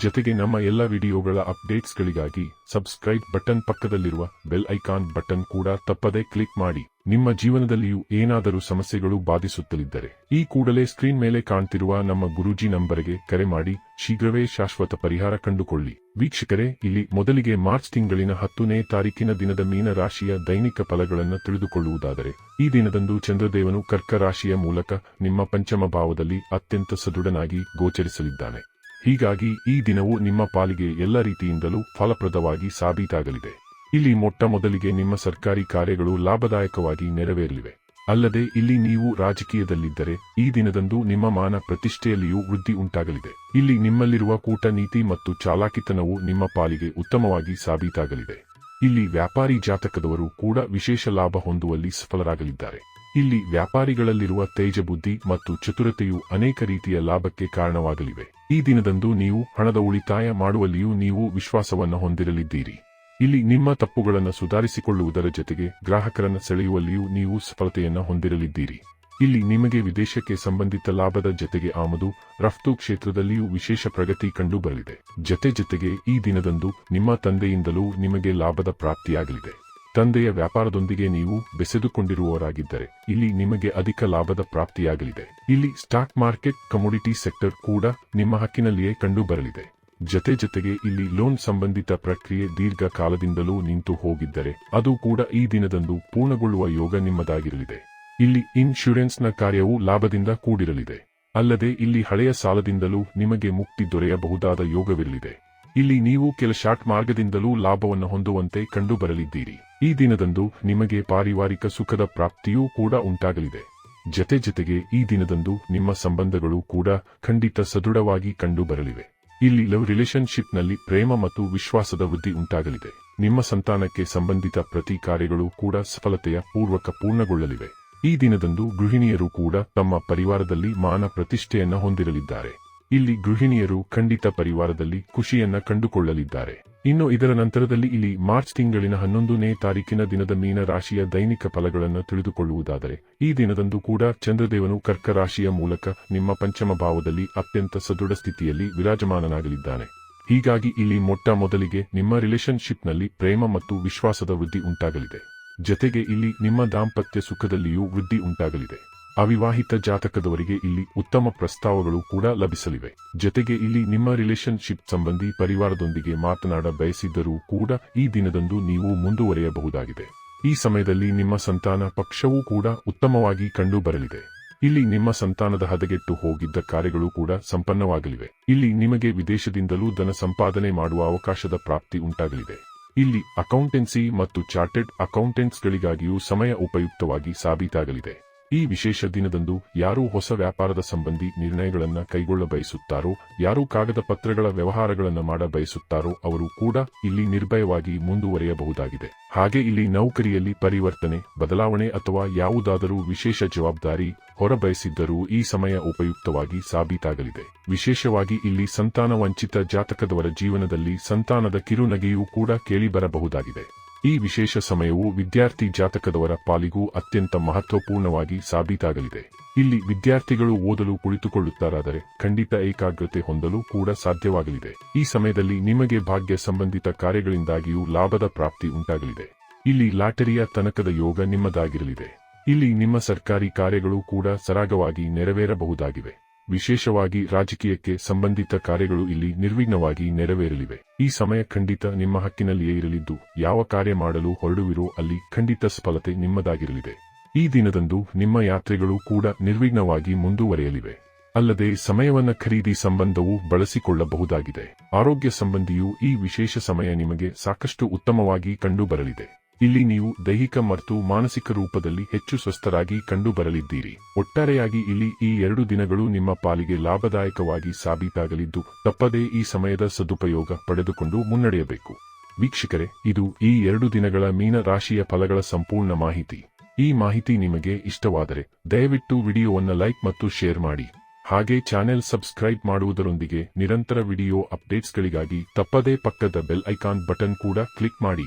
ಜೊತೆಗೆ ನಮ್ಮ ಎಲ್ಲ ವಿಡಿಯೋಗಳ ಅಪ್ಡೇಟ್ಸ್ಗಳಿಗಾಗಿ ಸಬ್ಸ್ಕ್ರೈಬ್ ಬಟನ್ ಪಕ್ಕದಲ್ಲಿರುವ ಬೆಲ್ ಐಕಾನ್ ಬಟನ್ ಕೂಡ ತಪ್ಪದೇ ಕ್ಲಿಕ್ ಮಾಡಿ. ನಿಮ್ಮ ಜೀವನದಲ್ಲಿಯೂ ಏನಾದರೂ ಸಮಸ್ಯೆಗಳು ಬಾಧಿಸುತ್ತಲಿದ್ದರೆ ಈ ಕೂಡಲೇ ಸ್ಕ್ರೀನ್ ಮೇಲೆ ಕಾಣ್ತಿರುವ ನಮ್ಮ ಗುರೂಜಿ ನಂಬರ್ಗೆ ಕರೆ ಮಾಡಿ. ಶೀಘ್ರವೇ ಶಾಶ್ವತ ಪರಿಹಾರ ಕಂಡುಕೊಳ್ಳಿ. ವೀಕ್ಷಕರೇ, ಇಲ್ಲಿ ಮೊದಲಿಗೆ ಮಾರ್ಚ್ ತಿಂಗಳಿನ ಹತ್ತನೇ ತಾರೀಕಿನ ದಿನದ ಮೀನ ರಾಶಿಯ ದೈನಿಕ ಫಲಗಳನ್ನು ತಿಳಿದುಕೊಳ್ಳುವುದಾದರೆ, ಈ ದಿನದಂದು ಚಂದ್ರದೇವನು ಕರ್ಕ ರಾಶಿಯ ಮೂಲಕ ನಿಮ್ಮ ಪಂಚಮ ಭಾವದಲ್ಲಿ ಅತ್ಯಂತ ಸದೃಢನಾಗಿ ಗೋಚರಿಸಲಿದ್ದಾನೆ. ಹೀಗಾಗಿ ಈ ದಿನವು ನಿಮ್ಮ ಪಾಲಿಗೆ ಎಲ್ಲ ರೀತಿಯಿಂದಲೂ ಫಲಪ್ರದವಾಗಿ ಸಾಬೀತಾಗಲಿದೆ. ಇಲ್ಲಿ ಮೊಟ್ಟ ಮೊದಲಿಗೆ ನಿಮ್ಮ ಸರ್ಕಾರಿ ಕಾರ್ಯಗಳು ಲಾಭದಾಯಕವಾಗಿ ನೆರವೇರಲಿವೆ. ಅಲ್ಲದೆ ಇಲ್ಲಿ ನೀವು ರಾಜಕೀಯದಲ್ಲಿದ್ದರೆ ಈ ದಿನದಂದು ನಿಮ್ಮ ಮಾನ ಪ್ರತಿಷ್ಠೆಯಲ್ಲಿಯೂ ವೃದ್ಧಿ ಉಂಟಾಗಲಿದೆ. ಇಲ್ಲಿ ನಿಮ್ಮಲ್ಲಿರುವ ಕೂಟ ನೀತಿ ಮತ್ತು ಚಾಲಾಕಿತನವು ನಿಮ್ಮ ಪಾಲಿಗೆ ಉತ್ತಮವಾಗಿ ಸಾಬೀತಾಗಲಿದೆ. ಇಲ್ಲಿ ವ್ಯಾಪಾರಿ ಜಾತಕದವರು ಕೂಡ ವಿಶೇಷ ಲಾಭ ಹೊಂದುವಲ್ಲಿ ಸಫಲರಾಗಲಿದ್ದಾರೆ. ಇಲ್ಲಿ ವ್ಯಾಪಾರಿಗಳಲ್ಲಿರುವ ತೇಜಬುದ್ಧಿ ಮತ್ತು ಚತುರತೆಯು ಅನೇಕ ರೀತಿಯ ಲಾಭಕ್ಕೆ ಕಾರಣವಾಗಲಿವೆ. ಈ ದಿನದಂದು ನೀವು ಹಣದ ಉಳಿತಾಯ ಮಾಡುವಲ್ಲಿಯೂ ನೀವು ವಿಶ್ವಾಸವನ್ನು ಹೊಂದಿರಲಿದ್ದೀರಿ. ಇಲ್ಲಿ ನಿಮ್ಮ ತಪ್ಪುಗಳನ್ನು ಸುಧಾರಿಸಿಕೊಳ್ಳುವುದರ ಜೊತೆಗೆ ಗ್ರಾಹಕರನ್ನು ಸೆಳೆಯುವಲ್ಲಿಯೂ ನೀವು ಸಫಲತೆಯನ್ನು ಹೊಂದಿರಲಿದ್ದೀರಿ. ಇಲ್ಲಿ ನಿಮಗೆ ವಿದೇಶಕ್ಕೆ ಸಂಬಂಧಿತ ಲಾಭದ ಜೊತೆಗೆ ಆಮದು, ರಫ್ತು ಕ್ಷೇತ್ರದಲ್ಲಿಯೂ ವಿಶೇಷ ಪ್ರಗತಿ ಕಂಡುಬರಲಿದೆ. ಜತೆ ಜೊತೆಗೆ ಈ ದಿನದಂದು ನಿಮ್ಮ ತಂದೆಯಿಂದಲೂ ನಿಮಗೆ ಲಾಭದ ಪ್ರಾಪ್ತಿಯಾಗಲಿದೆ. ತಂದೆಯ ವ್ಯಾಪಾರದೊಂದಿಗೆ ನೀವು ಬೆಸೆದುಕೊಂಡಿರುವವರಾಗಿದ್ದರೆ, ಇಲ್ಲಿ ನಿಮಗೆ ಅಧಿಕ ಲಾಭದ ಪ್ರಾಪ್ತಿಯಾಗಲಿದೆ. ಇಲ್ಲಿ ಸ್ಟಾಕ್ ಮಾರ್ಕೆಟ್, ಕಮೋಡಿಟಿ ಸೆಕ್ಟರ್ ಕೂಡ ನಿಮ್ಮ ಹಕ್ಕಿನಲ್ಲಿಯೇ ಕಂಡುಬರಲಿದೆ. ಜತೆ ಜೊತೆಗೆ ಇಲ್ಲಿ ಲೋನ್ ಸಂಬಂಧಿತ ಪ್ರಕ್ರಿಯೆ ದೀರ್ಘ ಕಾಲದಿಂದಲೂ ನಿಂತು ಹೋಗಿದ್ದರೆ, ಅದು ಕೂಡ ಈ ದಿನದಂದು ಪೂರ್ಣಗೊಳ್ಳುವ ಯೋಗ ನಿಮ್ಮದಾಗಿರಲಿದೆ. ಇಲ್ಲಿ ಇನ್ಶೂರೆನ್ಸ್ನ ಕಾರ್ಯವು ಲಾಭದಿಂದ ಕೂಡಿರಲಿದೆ. ಅಲ್ಲದೆ ಇಲ್ಲಿ ಹಳೆಯ ಸಾಲದಿಂದಲೂ ನಿಮಗೆ ಮುಕ್ತಿ ದೊರೆಯಬಹುದಾದ ಯೋಗವಿರಲಿದೆ. ಇಲ್ಲಿ ನೀವು ಕೆಲ ಶಾರ್ಟ್ ಮಾರ್ಗದಿಂದಲೂ ಲಾಭವನ್ನು ಹೊಂದುವಂತೆ ಕಂಡುಬರಲಿದ್ದೀರಿ. ಈ ದಿನದಂದು ನಿಮಗೆ ಪಾರಿವಾರಿಕ ಸುಖದ ಪ್ರಾಪ್ತಿಯೂ ಕೂಡ ಉಂಟಾಗಲಿದೆ. ಜತೆ ಜತೆಗೆ ಈ ದಿನದಂದು ನಿಮ್ಮ ಸಂಬಂಧಗಳು ಕೂಡ ಖಂಡಿತ ಸದೃಢವಾಗಿ ಕಂಡುಬರಲಿವೆ. ಇಲ್ಲಿ ಲವ್ ರಿಲೇಶನ್ಶಿಪ್ನಲ್ಲಿ ಪ್ರೇಮ ಮತ್ತು ವಿಶ್ವಾಸದ ವೃದ್ಧಿ ಉಂಟಾಗಲಿದೆ. ನಿಮ್ಮ ಸಂತಾನಕ್ಕೆ ಸಂಬಂಧಿತ ಪ್ರತಿ ಕಾರ್ಯಗಳು ಕೂಡ ಸಫಲತೆಯ ಪೂರ್ವಕ ಪೂರ್ಣಗೊಳ್ಳಲಿವೆ. ಈ ದಿನದಂದು ಗೃಹಿಣಿಯರು ಕೂಡ ತಮ್ಮ ಪರಿವಾರದಲ್ಲಿ ಮಾನ ಪ್ರತಿಷ್ಠೆಯನ್ನು ಹೊಂದಿರಲಿದ್ದಾರೆ. ಇಲ್ಲಿ ಗೃಹಿಣಿಯರು ಖಂಡಿತ ಪರಿವಾರದಲ್ಲಿ ಖುಷಿಯನ್ನ ಕಂಡುಕೊಳ್ಳಲಿದ್ದಾರೆ. ಇನ್ನು ಇದರ ನಂತರದಲ್ಲಿ ಇಲ್ಲಿ ಮಾರ್ಚ್ ತಿಂಗಳಿನ ಹನ್ನೊಂದನೇ ತಾರೀಕಿನ ದಿನದ ಮೀನ ರಾಶಿಯ ದೈನಿಕ ಫಲಗಳನ್ನು ತಿಳಿದುಕೊಳ್ಳುವುದಾದರೆ, ಈ ದಿನದಂದು ಕೂಡ ಚಂದ್ರದೇವನು ಕರ್ಕ ರಾಶಿಯ ಮೂಲಕ ನಿಮ್ಮ ಪಂಚಮ ಭಾವದಲ್ಲಿ ಅತ್ಯಂತ ಸದೃಢ ಸ್ಥಿತಿಯಲ್ಲಿ ವಿರಾಜಮಾನನಾಗಲಿದ್ದಾನೆ. ಹೀಗಾಗಿ ಇಲ್ಲಿ ಮೊಟ್ಟ ಮೊದಲಿಗೆ ನಿಮ್ಮ ರಿಲೇಶನ್ಶಿಪ್ನಲ್ಲಿ ಪ್ರೇಮ ಮತ್ತು ವಿಶ್ವಾಸದ ವೃದ್ಧಿ ಉಂಟಾಗಲಿದೆ. ಜತೆಗೆ ಇಲ್ಲಿ ನಿಮ್ಮ ದಾಂಪತ್ಯ ಸುಖದಲ್ಲಿಯೂ ವೃದ್ಧಿ ಉಂಟಾಗಲಿದೆ. ಅವಿವಾಹಿತ ಜಾತಕದವರಿಗೆ ಇಲ್ಲಿ ಉತ್ತಮ ಪ್ರಸ್ತಾವಗಳು ಕೂಡ ಲಭಿಸಲಿವೆ. ಜೊತೆಗೆ ಇಲ್ಲಿ ನಿಮ್ಮ ರಿಲೇಶನ್ಶಿಪ್ ಸಂಬಂಧಿ ಪರಿವಾರದೊಂದಿಗೆ ಮಾತನಾಡ ಬಯಸಿದ್ದರೂ ಕೂಡ ಈ ದಿನದಂದು ನೀವು ಮುಂದುವರಿಯಬಹುದಾಗಿದೆ. ಈ ಸಮಯದಲ್ಲಿ ನಿಮ್ಮ ಸಂತಾನ ಪಕ್ಷವೂ ಕೂಡ ಉತ್ತಮವಾಗಿ ಕಂಡು ಬರಲಿದೆ ಇಲ್ಲಿ ನಿಮ್ಮ ಸಂತಾನದ ಹದಗೆಟ್ಟು ಹೋಗಿದ್ದ ಕಾರ್ಯಗಳು ಕೂಡ ಸಂಪನ್ನವಾಗಲಿವೆ. ಇಲ್ಲಿ ನಿಮಗೆ ವಿದೇಶದಿಂದಲೂ ಧನ ಸಂಪಾದನೆ ಮಾಡುವ ಅವಕಾಶದ ಪ್ರಾಪ್ತಿ ಉಂಟಾಗಲಿದೆ. ಇಲ್ಲಿ ಅಕೌಂಟೆನ್ಸಿ ಮತ್ತು ಚಾರ್ಟೆಡ್ ಅಕೌಂಟೆಂಟ್ಸ್ಗಳಿಗಾಗಿಯೂ ಸಮಯ ಉಪಯುಕ್ತವಾಗಿ ಸಾಬೀತಾಗಲಿದೆ. ಈ ವಿಶೇಷ ದಿನದಂದು ಯಾರು ಹೊಸ ವ್ಯಾಪಾರದ ಸಂಬಂಧಿ ನಿರ್ಣಯಗಳನ್ನು ಕೈಗೊಳ್ಳ ಬಯಸುತ್ತಾರೋ, ಯಾರು ಕಾಗದ ಪತ್ರಗಳ ವ್ಯವಹಾರಗಳನ್ನು ಮಾಡ ಬಯಸುತ್ತಾರೋ ಅವರು ಕೂಡ ಇಲ್ಲಿ ನಿರ್ಭಯವಾಗಿ ಮುಂದುವರಿಯಬಹುದಾಗಿದೆ. ಹಾಗೆ ಇಲ್ಲಿ ನೌಕರಿಯಲ್ಲಿ ಪರಿವರ್ತನೆ, ಬದಲಾವಣೆ ಅಥವಾ ಯಾವುದಾದರೂ ವಿಶೇಷ ಜವಾಬ್ದಾರಿ ಹೊರಬಯಸಿದ್ದರೂ ಈ ಸಮಯ ಉಪಯುಕ್ತವಾಗಿ ಸಾಬೀತಾಗಲಿದೆ. ವಿಶೇಷವಾಗಿ ಇಲ್ಲಿ ಸಂತಾನ ವಂಚಿತ ಜಾತಕದವರ ಜೀವನದಲ್ಲಿ ಸಂತಾನದ ಕಿರುನಗೆಯೂ ಕೂಡ ಕೇಳಿಬರಬಹುದಾಗಿದೆ ಈ ವಿಶೇಷ ಸಮಯವು ವಿದ್ಯಾರ್ಥಿ ಜಾತಕದವರ ಪಾಲಿಗೂ ಅತ್ಯಂತ ಮಹತ್ವಪೂರ್ಣವಾಗಿ ಸಾಬೀತಾಗಲಿದೆ. ಇಲ್ಲಿ ವಿದ್ಯಾರ್ಥಿಗಳು ಓದಲು ಕುಳಿತುಕೊಳ್ಳುತ್ತಾರಾದರೆ ಖಂಡಿತ ಏಕಾಗ್ರತೆ ಹೊಂದಲು ಕೂಡ ಸಾಧ್ಯವಾಗಲಿದೆ. ಈ ಸಮಯದಲ್ಲಿ ನಿಮಗೆ ಭಾಗ್ಯ ಸಂಬಂಧಿತ ಕಾರ್ಯಗಳಿಂದಾಗಿಯೂ ಲಾಭದ ಪ್ರಾಪ್ತಿ ಉಂಟಾಗಲಿದೆ. ಇಲ್ಲಿ ಲಾಟರಿಯ ತನಕದ ಯೋಗ ನಿಮ್ಮದಾಗಿರಲಿದೆ. ಇಲ್ಲಿ ನಿಮ್ಮ ಸರ್ಕಾರಿ ಕಾರ್ಯಗಳು ಕೂಡ ಸರಾಗವಾಗಿ ನೆರವೇರಬಹುದಾಗಿವೆ. ವಿಶೇಷವಾಗಿ ರಾಜಕೀಯಕ್ಕೆ ಸಂಬಂಧಿತ ಕಾರ್ಯಗಳು ಇಲ್ಲಿ ನಿರ್ವಿಘ್ನವಾಗಿ ನೆರವೇರಲಿವೆ. ಈ ಸಮಯ ಖಂಡಿತ ನಿಮ್ಮ ಹಕ್ಕಿನಲ್ಲಿಯೇ ಇರಲಿದ್ದು, ಯಾವ ಕಾರ್ಯ ಮಾಡಲು ಹೊರಡುವಿರೋ ಅಲ್ಲಿ ಖಂಡಿತ ಸಫಲತೆ ನಿಮ್ಮದಾಗಿರಲಿದೆ. ಈ ದಿನದಂದು ನಿಮ್ಮ ಯಾತ್ರೆಗಳು ಕೂಡ ನಿರ್ವಿಘ್ನವಾಗಿ ಮುಂದುವರೆಯಲಿವೆ. ಅಲ್ಲದೆ ಸಮಯವನ್ನ ಖರೀದಿ ಸಂಬಂಧವು ಬಳಸಿಕೊಳ್ಳಬಹುದಾಗಿದೆ. ಆರೋಗ್ಯ ಸಂಬಂಧಿಯು ಈ ವಿಶೇಷ ಸಮಯ ನಿಮಗೆ ಸಾಕಷ್ಟು ಉತ್ತಮವಾಗಿ ಕಂಡುಬರಲಿದೆ. ಇಲ್ಲಿ ನೀವು ದೈಹಿಕ ಮತ್ತು ಮಾನಸಿಕ ರೂಪದಲ್ಲಿ ಹೆಚ್ಚು ಸ್ವಸ್ಥರಾಗಿ ಕಂಡುಬರಲಿದ್ದೀರಿ. ಒಟ್ಟಾರೆಯಾಗಿ ಇಲ್ಲಿ ಈ ಎರಡು ದಿನಗಳು ನಿಮ್ಮ ಪಾಲಿಗೆ ಲಾಭದಾಯಕವಾಗಿ ಸಾಬೀತಾಗಲಿದ್ದು, ತಪ್ಪದೇ ಈ ಸಮಯದ ಸದುಪಯೋಗ ಪಡೆದುಕೊಂಡು ಮುನ್ನಡೆಯಬೇಕು. ವೀಕ್ಷಕರೇ, ಇದು ಈ ಎರಡು ದಿನಗಳ ಮೀನ ರಾಶಿಯ ಫಲಗಳ ಸಂಪೂರ್ಣ ಮಾಹಿತಿ. ಈ ಮಾಹಿತಿ ನಿಮಗೆ ಇಷ್ಟವಾದರೆ, ದಯವಿಟ್ಟು ವಿಡಿಯೋವನ್ನು ಲೈಕ್ ಮತ್ತು ಶೇರ್ ಮಾಡಿ. ಹಾಗೆ ಚಾನೆಲ್ ಸಬ್ಸ್ಕ್ರೈಬ್ ಮಾಡುವುದರೊಂದಿಗೆ ನಿರಂತರ ವಿಡಿಯೋ ಅಪ್ಡೇಟ್ಸ್ಗಳಿಗಾಗಿ ತಪ್ಪದೇ ಪಕ್ಕದ ಬೆಲ್ ಐಕಾನ್ ಬಟನ್ ಕೂಡ ಕ್ಲಿಕ್ ಮಾಡಿ.